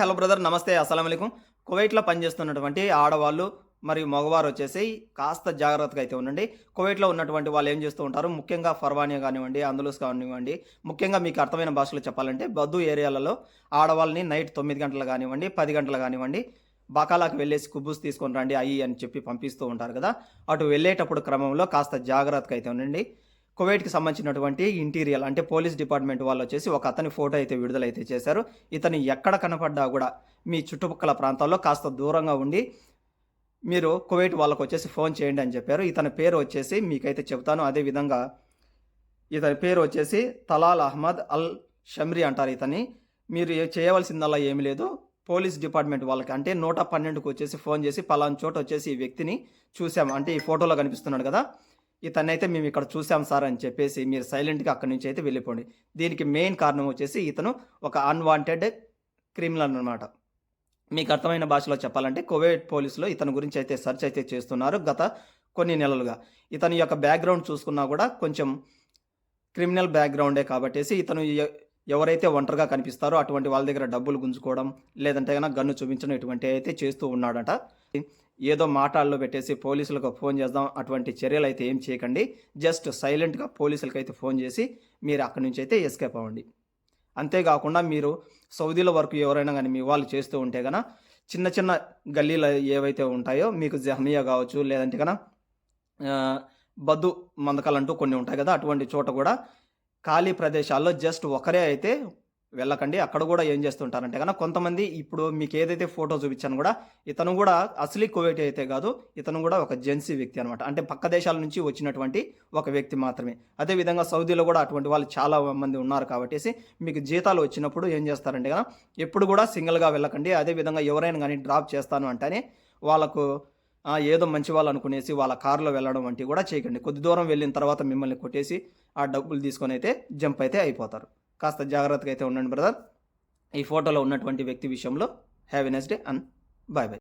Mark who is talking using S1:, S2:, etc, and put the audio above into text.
S1: Hello brother నమస్తే అస్సలం కువైట్లో పనిచేస్తున్నటువంటి ఆడవాళ్ళు మరియు మగవారు వచ్చేసి కాస్త జాగ్రత్తగా అయితే ఉండండి. కువైట్లో ఉన్నటువంటి వాళ్ళు ఏం చేస్తూ ఉంటారు? ముఖ్యంగా ఫర్వానియా కానివ్వండి అందులోస్ కానివ్వండి ముఖ్యంగా మీకు అర్థమైన భాషలో చెప్పాలంటే బద్దు ఏరియాలలో ఆడవాళ్ళని నైట్ తొమ్మిది గంటలు కానివ్వండి పది గంటలు కానివ్వండి బకాలాకు వెళ్ళేసి కుబ్బుస్ తీసుకొని రండి అయ్యి అని చెప్పి పంపిస్తూ ఉంటారు కదా. అటు వెళ్ళేటప్పుడు క్రమంలో కాస్త జాగ్రత్తగా అయితే ఉండండి. కువైట్కి సంబంధించినటువంటి ఇంటీరియల్ అంటే పోలీస్ డిపార్ట్మెంట్ వాళ్ళు వచ్చేసి ఒక అతని ఫోటో అయితే విడుదలైతే చేశారు. ఇతను ఎక్కడ కనపడ్డా కూడా మీ చుట్టుపక్కల ప్రాంతాల్లో కాస్త దూరంగా ఉండి మీరు కువైట్ వాళ్ళకు వచ్చేసి ఫోన్ చేయండి అని చెప్పారు. ఇతని పేరు వచ్చేసి మీకైతే చెప్తాను అదేవిధంగా ఇతని పేరు వచ్చేసి తలాల్ అహ్మద్ అల్ షమ్రీ అంటారు ఇతని మీరు చేయవలసిందల్లా ఏమీ లేదు. పోలీస్ డిపార్ట్మెంట్ వాళ్ళకి అంటే నూట పన్నెండుకు వచ్చేసి ఫోన్ చేసి పలానా చోట వచ్చేసి ఈ వ్యక్తిని చూసాము అంటే ఈ ఫోటోలో కనిపిస్తున్నాడు కదా. ఇతనైతే మేము ఇక్కడ చూసాం సార్ అని చెప్పేసి మీరు సైలెంట్గా అక్కడి నుంచి అయితే వెళ్ళిపోండి. దీనికి మెయిన్ కారణం వచ్చేసి ఇతను ఒక అన్వాంటెడ్ క్రిమినల్ అన్నమాట. మీకు అర్థమైన భాషలో చెప్పాలంటే కోవిడ్ పోలీసులు ఇతని గురించి అయితే సెర్చ్ అయితే చేస్తున్నారు గత కొన్ని నెలలుగా. ఇతని యొక్క బ్యాక్గ్రౌండ్ చూసుకున్నా కూడా కొంచెం క్రిమినల్ బ్యాక్గ్రౌండే కాబట్టేసి ఇతను ఎవరైతే ఒంటరిగా కనిపిస్తారో అటువంటి వాళ్ళ దగ్గర డబ్బులు గుంజుకోవడం లేదంటే కనుక గన్ను చూపించడం ఇటువంటి అయితే చేస్తూ ఉన్నాడట. ఏదో మాటాల్లో పెట్టేసి పోలీసులకు ఫోన్ చేద్దాం అటువంటి చర్యలు అయితే ఏం చేయకండి. జస్ట్ సైలెంట్గా పోలీసులకు అయితే ఫోన్ చేసి మీరు అక్కడి నుంచి అయితే ఎస్కేప్ అవ్వండి. అంతేకాకుండా మీరు సౌదీల వరకు ఎవరైనా కానీ మీ వాళ్ళు చేస్తూ ఉంటే కనుక చిన్న చిన్న గల్లీలు ఏవైతే ఉంటాయో మీకు జహమియా కావచ్చు లేదంటే కనుక బద్దు మందకాలు అంటూ కొన్ని ఉంటాయి కదా అటువంటి చోట కూడా ఖాళీ ప్రదేశాల్లో జస్ట్ ఒకరే అయితే వెళ్ళకండి. అక్కడ కూడా ఏం చేస్తుంటారంటే కనుక కొంతమంది ఇప్పుడు మీకు ఏదైతే ఫోటో చూపించాను కూడా ఇతను కూడా అసలీ కువైట్ అయితే కాదు ఇతను కూడా ఒక జెన్సీ వ్యక్తి అనమాట అంటే పక్క దేశాల నుంచి వచ్చినటువంటి ఒక వ్యక్తి మాత్రమే. అదేవిధంగా సౌదీలో కూడా అటువంటి వాళ్ళు చాలా మంది ఉన్నారు కాబట్టి మీకు జీతాలు వచ్చినప్పుడు ఏం చేస్తారంటే కదా ఎప్పుడు కూడా సింగిల్గా వెళ్ళకండి. అదేవిధంగా ఎవరైనా కానీ డ్రాప్ చేస్తాను అంటేనే వాళ్ళకు ఏదో మంచి వాళ్ళు అనుకునేసి వాళ్ళ కారులో వెళ్ళడం వంటివి కూడా చేయకండి. కొద్ది దూరం వెళ్ళిన తర్వాత మిమ్మల్ని కొట్టేసి ఆ డబ్బులు తీసుకొని అయితే జంప్ అయితే అయిపోతారు. కాస్త జాగ్రత్తగా అయితే ఉండండి బ్రదర్. ఈ ఫోటోలో ఉన్నటువంటి వ్యక్తి విషయంలో have a nice day and bye bye